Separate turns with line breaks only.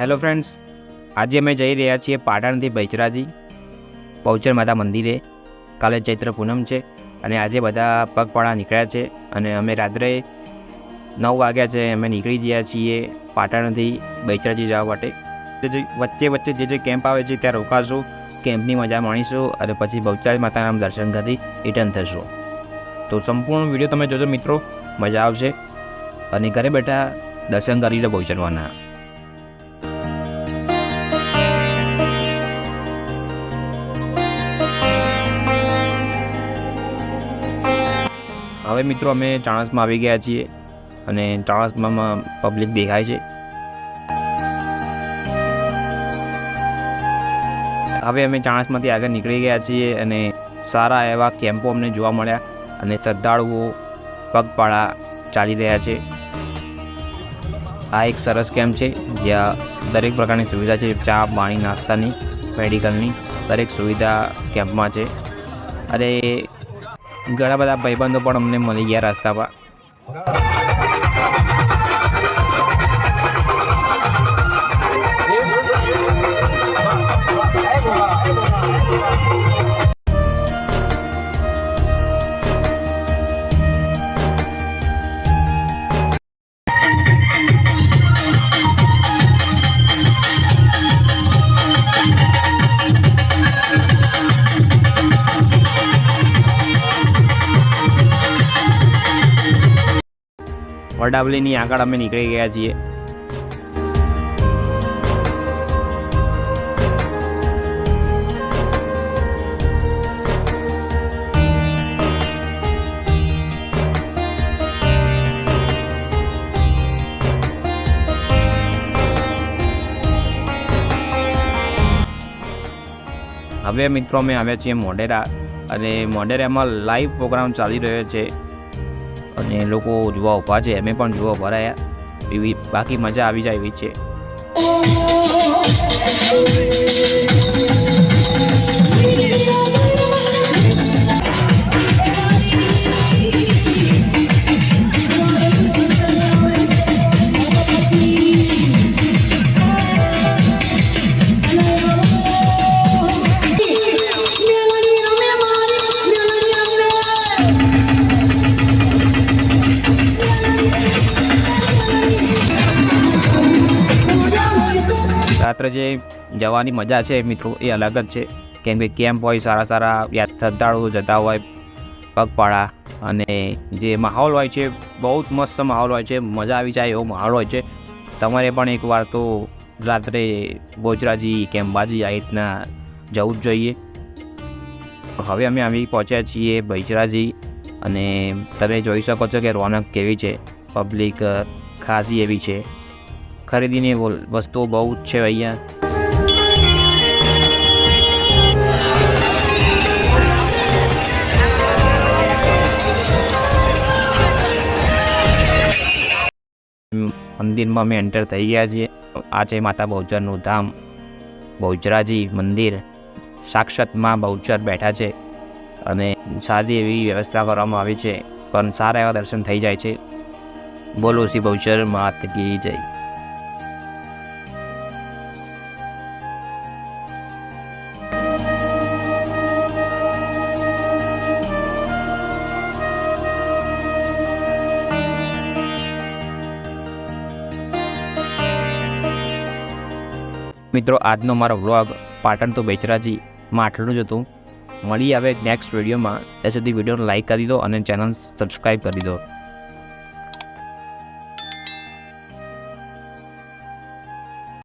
Hello friends, આજે અમે જઈ રહ્યા છીએ પાટણથી બૈચરાજી, પૌચર માતા મંદિરે. કાલે ચૈત્ર પૂનમ છે અને આજે બધા પગપાળા નીકળ્યા છે અને અમે રાત્રે નવ વાગ્યા છે અમે નીકળી ગયા છીએ પાટણથી બૈચરાજી જવા માટે. જે વચ્ચે વચ્ચે જે જે કેમ્પ આવે છે ત્યાં રોકાશું, કેમ્પની મજા માણીશું અને પછી બૌચરાજ માતાના દર્શન કરી રિટર્ન થશું. તો સંપૂર્ણ વીડિયો તમે જોજો મિત્રો, મજા આવશે. અને ઘરે બેઠા દર્શન કરી લો હવે મિત્રો અમે ચાણસમાં આવી ગયા છીએ અને ચાણસમાં પબ્લિક દેખાય છે. હવે અમે ચાણસમાંથી આગળ નીકળી ગયા છીએ અને સારા એવા કેમ્પો અમને જોવા મળ્યા અને શ્રદ્ધાળુઓ પગપાળા ચાલી રહ્યા છે. આ એક સરસ કેમ્પ છે, જ્યાં દરેક પ્રકારની સુવિધા છે, ચા, પાણી, નાસ્તાની મેડિકલની દરેક સુવિધા કેમ્પમાં છે. અને ઘણા બધા ભાઈબંધો પણ અમને મળી ગયા રસ્તામાં વડાવલીની આગળ અમે નીકળી ગયા છીએ. હવે મિત્રો અમે આવ્યા છીએ મોઢેરા અને મોઢેરામાં લાઈવ પ્રોગ્રામ ચાલી રહ્યો છે. અને લોકો જોવા ઊભા છે. અમે પણ જોવા ભરાયા એવી બાકી મજા આવી જાય એવી છે. રાત્રે જે જવાની મજા છે મિત્રો, એ અલગ જ છે. કેમ કે કેમ્પ હોય, સારા સારા યાદ શ્રદ્ધાળુઓ જતા હોય, પગપાળા અને જે માહોલ હોય છે, બહુ જ મસ્ત માહોલ હોય છે, મજા આવી જાય એવો માહોલ હોય છે. તમારે પણ એકવાર તો રાત્રે બોજરાજી, કેમ્બાજી આ રીતના જવું જ જોઈએ. હવે અમે આવી પહોંચ્યા છીએ બૈચરાજી અને તમે જોઈ શકો છો કે રોનક કેવી છે, પબ્લિક ખાસી એવી છે. ખરીદીની વસ્તુઓ બહુ જ છે અહીંયા મંદિરમાં અમે એન્ટર થઈ ગયા છીએ. આ છે માતા બહુચરનું ધામ, બહુચરાજી મંદિર, સાક્ષાતમાં બહુચર બેઠા છે અને સારી એવી વ્યવસ્થા કરવામાં આવી છે. પણ સારા એવા દર્શન થઈ જાય છે. બોલો શ્રી બહુચર માત કી જય. મિત્રો, આજનો મારો વ્લોગ પાટણ તો બેચરાજી માં આટલું જ હતું. મળી આવે નેક્સ્ટ વિડીયોમાં ત્યાં સુધી વિડીયોને લાઈક કરી દો અને ચેનલ સબસ્ક્રાઈબ કરી દો.